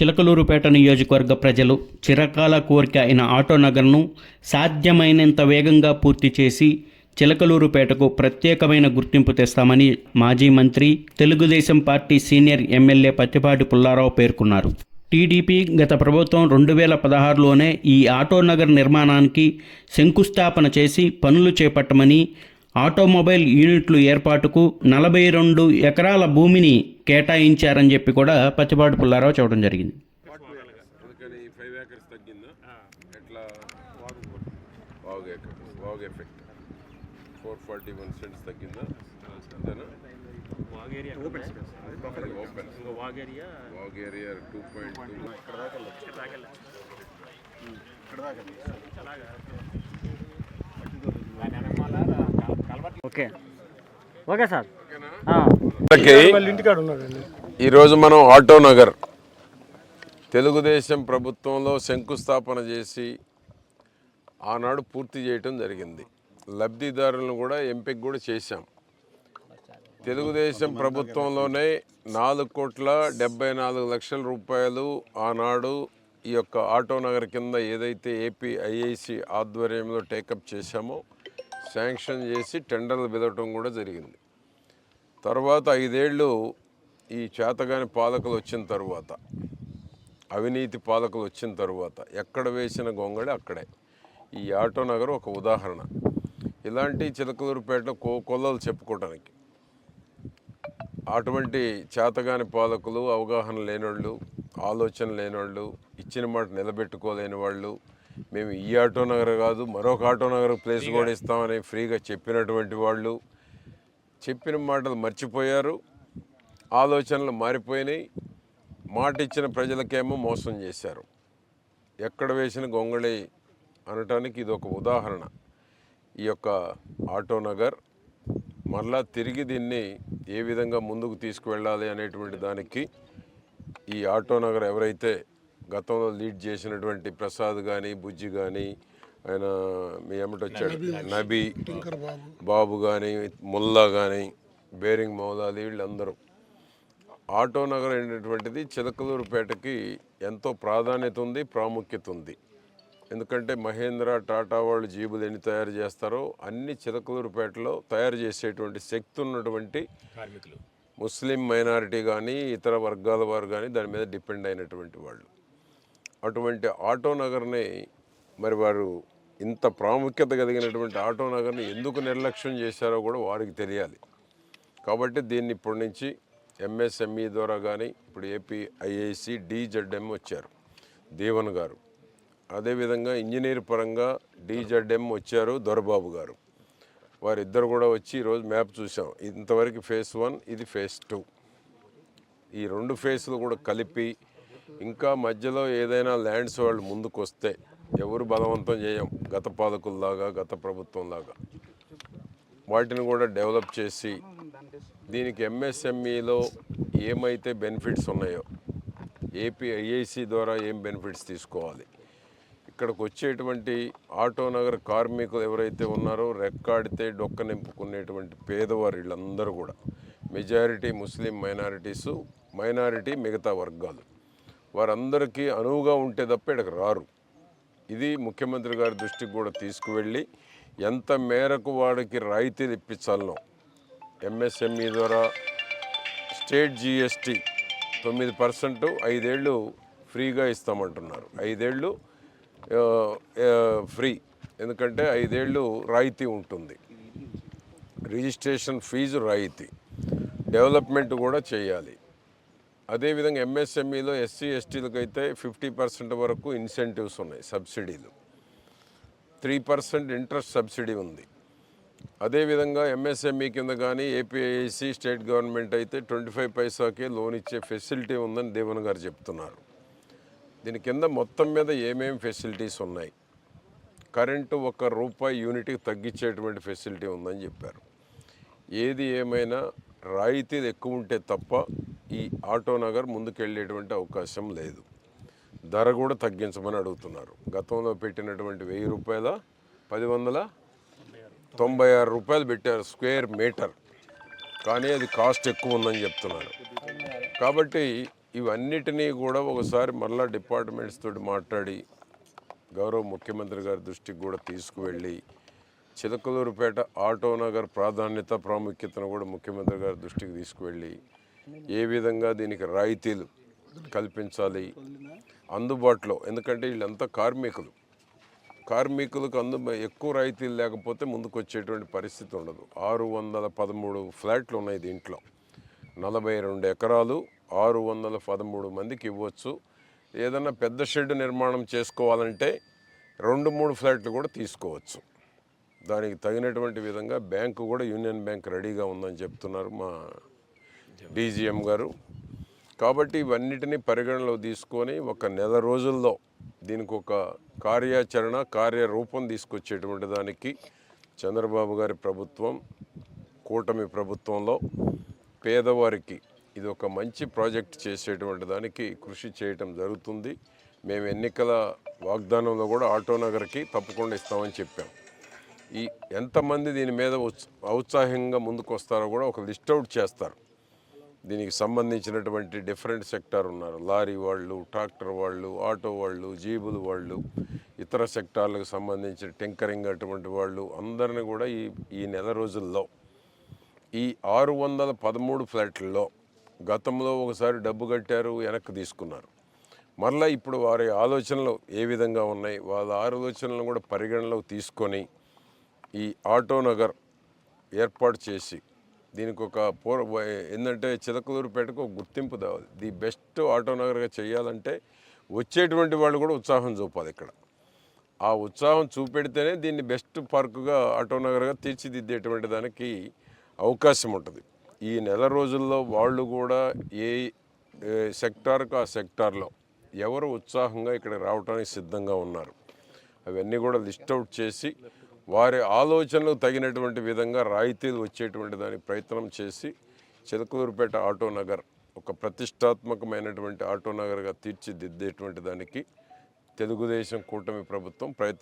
చిలకలూరుపేట నియోజకవర్గ ప్రజలు చిరకాల కోరిక అయిన ఆటో నగర్ను సాధ్యమైనంత వేగంగా పూర్తి చేసి చిలకలూరుపేటకు ప్రత్యేకమైన గుర్తింపు తెస్తామని మాజీ మంత్రి Telugu Desam party senior MLA Prathipati Pulla Rao పేర్కొన్నారు. టీడీపీ గత ప్రభుత్వం రెండు వేల పదహారులోనే ఈ ఆటో నగర్ నిర్మాణానికి శంకుస్థాపన చేసి పనులు చేపట్టమని ఆటోమొబైల్ యూనిట్లు ఏర్పాటుకు నలభై రెండు ఎకరాల భూమిని కేటాయించారని చెప్పి కూడా పత్తిపాటి పుల్లారావు చెప్పడం జరిగింది. ఫోర్ ఫార్టీ వన్ సెంట్స్ తగ్గిందా? Point two okay. Okay sir. ఈరోజు మనం ఆటో నగర్. తెలుగుదేశం ప్రభుత్వంలో శంకుస్థాపన చేసి ఆనాడు పూర్తి చేయటం జరిగింది. లబ్ధిదారులను కూడా ఎంపిక కూడా చేశాం. తెలుగుదేశం ప్రభుత్వంలోనే నాలుగు కోట్ల డెబ్బై నాలుగు లక్షల రూపాయలు ఆనాడు ఈ యొక్క ఆటో నగర్ కింద ఏదైతే ఏపీ ఐఐసి ఆధ్వర్యంలో టేకప్ చేశామో శాంక్షన్ చేసి టెండర్లు పిలవటం కూడా జరిగింది. తర్వాత ఐదేళ్ళు ఈ చేతగాని పాలకులు వచ్చిన తర్వాత అవినీతి పాలకులు వచ్చిన తర్వాత ఎక్కడ వేసిన గొంగళి అక్కడే. ఈ ఆటో నగర్ ఒక ఉదాహరణ. ఇలాంటి చిలకలూరుపేట కో కొల్లలు చెప్పుకోవటానికి. అటువంటి చేతగాని పాలకులు అవగాహన లేనోళ్ళు ఆలోచన లేనోళ్ళు ఇచ్చిన మాట నిలబెట్టుకోలేని వాళ్ళు మేము ఈ ఆటో నగర్ కాదు మరొక ఆటో నగర్ ప్లేస్ కూడా ఇస్తామని ఫ్రీగా చెప్పినటువంటి వాళ్ళు చెప్పిన మాటలు మర్చిపోయారు. ఆలోచనలు మారిపోయినాయి. మాట ఇచ్చిన ప్రజలకేమో మోసం చేశారు. ఎక్కడ వేసిన గొంగళి అనటానికి ఇది ఒక ఉదాహరణ. ఈ యొక్క ఆటో నగర్ మరలా తిరిగి దీన్ని ఏ విధంగా ముందుకు తీసుకువెళ్ళాలి అనేటువంటి దానికి ఈ ఆటో నగర్ ఎవరైతే గతంలో లీడ్ చేసినటువంటి ప్రసాద్ కానీ బుజ్జి కానీ ఆయన మీ ఏమిటి వచ్చాడు. నబీ బాబు. కానీ ముల్లా కానీ బేరింగ్ మౌలాలి వీళ్ళందరూ. ఆటో నగర్ అనేటువంటిది చిలకలూరుపేటకి ఎంతో ప్రాధాన్యత ఉంది ప్రాముఖ్యత ఉంది. ఎందుకంటే మహేంద్ర టాటా వాళ్ళు జీబులు ఎన్ని తయారు చేస్తారో అన్ని చిలకలూరుపేటలో తయారు చేసేటువంటి శక్తి ఉన్నటువంటి ముస్లిం మైనారిటీ కానీ ఇతర వర్గాల వారు కానీ దాని మీద డిపెండ్ అయినటువంటి వాళ్ళు. అటువంటి ఆటో నగర్ని మరి వారు ఇంత ప్రాముఖ్యత కలిగినటువంటి ఆటో నగర్ని ఎందుకు నిర్లక్ష్యం చేశారో కూడా వారికి తెలియాలి. కాబట్టి దీన్ని ఇప్పటి నుంచి ఎంఎస్ఎంఈ ద్వారా కానీ ఇప్పుడు ఏపీ ఐఐసి డిజెడ్ఎం వచ్చారు దేవన్ గారు. అదేవిధంగా ఇంజనీర్ పరంగా డిజెడ్ఎం వచ్చారు దొరబాబు గారు. వారిద్దరు కూడా వచ్చి ఈరోజు మ్యాప్ చూసాం ఇంతవరకు ఫేస్ వన్ ఇది ఫేస్ టూ. ఈ రెండు ఫేస్లు కూడా కలిపి ఇంకా మధ్యలో ఏదైనా ల్యాండ్స్ వాళ్ళు ముందుకు వస్తే ఎవరు బలవంతం చేయం? గత పాలకుల్లాగా గత ప్రభుత్వంలాగా. వాటిని కూడా డెవలప్ చేసి దీనికి ఎంఎస్ఎంఈలో ఏమైతే బెనిఫిట్స్ ఉన్నాయో ఏపీ ఐఐసి ద్వారా ఏం బెనిఫిట్స్ తీసుకోవాలి? ఇక్కడికి వచ్చేటువంటి ఆటోనగర్ కార్మికులు ఎవరైతే ఉన్నారో రెక్కాడితే డొక్క నింపుకునేటువంటి పేదవారు వీళ్ళందరూ కూడా. మెజారిటీ ముస్లిం మైనారిటీసు మైనారిటీ మిగతా వర్గాలు. వారందరికీ అనువుగా ఉంటే తప్ప ఇక్కడికి రారు. ఇది ముఖ్యమంత్రి గారి దృష్టికి కూడా తీసుకువెళ్ళి ఎంత మేరకు వాడికి రాయితీలు ఇప్పించాలనో ఎంఎస్ఎంఈ ద్వారా స్టేట్ జిఎస్టీ తొమ్మిది పర్సెంట్ ఐదేళ్ళు ఫ్రీగా ఇస్తామంటున్నారు. ఐదేళ్ళు ఫ్రీ. ఎందుకంటే ఐదేళ్ళు రాయితీ ఉంటుంది. రిజిస్ట్రేషన్ ఫీజు రాయితీ. డెవలప్మెంట్ కూడా చేయాలి. అదేవిధంగా ఎంఎస్ఎంఈలో ఎస్సీ ఎస్టీలకు అయితే ఫిఫ్టీ పర్సెంట్ వరకు ఇన్సెంటివ్స్ ఉన్నాయి సబ్సిడీలు. త్రీ పర్సెంట్ ఇంట్రెస్ట్ సబ్సిడీ ఉంది. అదేవిధంగా ఎంఎస్ఎంఈ కింద కానీ ఏపీఐసి స్టేట్ గవర్నమెంట్ అయితే ట్వంటీ ఫైవ్ పైసాకే లోన్ ఇచ్చే ఫెసిలిటీ ఉందని దేవన్ గారు చెప్తున్నారు. దీని కింద మొత్తం మీద ఏమేమి ఫెసిలిటీస్ ఉన్నాయి? కరెంటు ఒక రూపాయి యూనిట్కి తగ్గించేటువంటి ఫెసిలిటీ ఉందని చెప్పారు. ఏది ఏమైనా రాయితీలు ఎక్కువ ఉంటే తప్ప ఈ ఆటో నగర్ ముందుకెళ్ళేటువంటి అవకాశం లేదు. ధర కూడా తగ్గించమని అడుగుతున్నారు. గతంలో పెట్టినటువంటి వెయ్యి రూపాయల పది వందల తొంభై ఆరు రూపాయలు పెట్టారు స్క్వేర్ మీటర్. కానీ అది కాస్ట్ ఎక్కువ ఉందని చెప్తున్నారు. కాబట్టి ఇవన్నిటినీ కూడా ఒకసారి మరలా డిపార్ట్మెంట్స్ తోటి మాట్లాడి గౌరవ ముఖ్యమంత్రి గారి దృష్టికి కూడా తీసుకువెళ్ళి చిలకలూరుపేట ఆటో నగర్ ప్రాధాన్యత ప్రాముఖ్యతను కూడా ముఖ్యమంత్రి గారి దృష్టికి తీసుకువెళ్ళి ఏ విధంగా దీనికి రాయితీలు కల్పించాలి అందుబాటులో? ఎందుకంటే వీళ్ళంతా కార్మికులు. కార్మికులకు అందు ఎక్కువ రాయితీలు లేకపోతే ముందుకు వచ్చేటువంటి పరిస్థితి ఉండదు. ఆరు వందల పదమూడు ఫ్లాట్లు ఉన్నాయి దీంట్లో. నలభై రెండు ఎకరాలు ఆరు వందల పదమూడు మందికి ఇవ్వచ్చు. ఏదన్నా పెద్ద షెడ్ నిర్మాణం చేసుకోవాలంటే రెండు మూడు ఫ్లాట్లు కూడా తీసుకోవచ్చు. దానికి తగినటువంటి విధంగా బ్యాంకు కూడా యూనియన్ బ్యాంక్ రెడీగా ఉందని చెప్తున్నారు మా డీజీఎం గారు. కాబట్టి ఇవన్నిటినీ పరిగణలో తీసుకొని ఒక నెల రోజుల్లో దీనికి ఒక కార్యాచరణ కార్యరూపం తీసుకొచ్చేటువంటి దానికి చంద్రబాబు గారి ప్రభుత్వం కూటమి ప్రభుత్వంలో పేదవారికి ఇది ఒక మంచి ప్రాజెక్ట్ చేసేటువంటి దానికి కృషి చేయటం జరుగుతుంది. మేము ఎన్నికల వాగ్దానంలో కూడా ఆటోనగర్కి తప్పకుండా ఇస్తామని చెప్పాం. ఈ ఎంతమంది దీని మీద ఉత్సాహంగా ముందుకు వస్తారో కూడా ఒక లిస్ట్ అవుట్ చేస్తారు. దీనికి సంబంధించినటువంటి డిఫరెంట్ సెక్టార్ ఉన్నారు. లారీ వాళ్ళు ట్రాక్టర్ వాళ్ళు ఆటో వాళ్ళు జీబులు వాళ్ళు ఇతర సెక్టార్లకు సంబంధించిన టింకరింగ్ అటువంటి వాళ్ళు అందరిని కూడా ఈ ఈ నెల రోజుల్లో ఈ ఆరు వందల పదమూడు ఫ్లాట్లలో గతంలో ఒకసారి డబ్బు కట్టారు వెనక్కి తీసుకున్నారు. మరలా ఇప్పుడు వారి ఆలోచనలు ఏ విధంగా ఉన్నాయి? వాళ్ళ ఆలోచనలను కూడా పరిగణలోకి తీసుకొని ఈ ఆటో నగర్ ఏర్పాటు చేసి దీనికి ఒక పూర్వ ఏంటంటే చిలకలూరుపేటకు ఒక గుర్తింపు కావాలి ది బెస్ట్ ఆటోనగర్గా చేయాలంటే వచ్చేటువంటి వాళ్ళు కూడా ఉత్సాహం చూపాలి ఇక్కడ. ఆ ఉత్సాహం చూపెడితేనే దీన్ని బెస్ట్ పార్కుగా ఆటోనగర్గా తీర్చిదిద్దేటువంటి దానికి అవకాశం ఉంటుంది. ఈ నెల రోజుల్లో వాళ్ళు కూడా ఏ ఏ సెక్టార్కు ఆ సెక్టార్లో ఎవరు ఉత్సాహంగా ఇక్కడ రావడానికి సిద్ధంగా ఉన్నారు. అవన్నీ కూడా లిస్ట్ అవుట్ చేసి వారి ఆలోచనలకు తగినటువంటి విధంగా రాయితీలు వచ్చేటువంటి దానికి ప్రయత్నం చేసి చిలకూరుపేట ఆటో నగర్ ఒక ప్రతిష్టాత్మకమైనటువంటి ఆటో నగర్గా తీర్చిదిద్దేటువంటి దానికి తెలుగుదేశం కూటమి ప్రభుత్వం ప్రయత్నం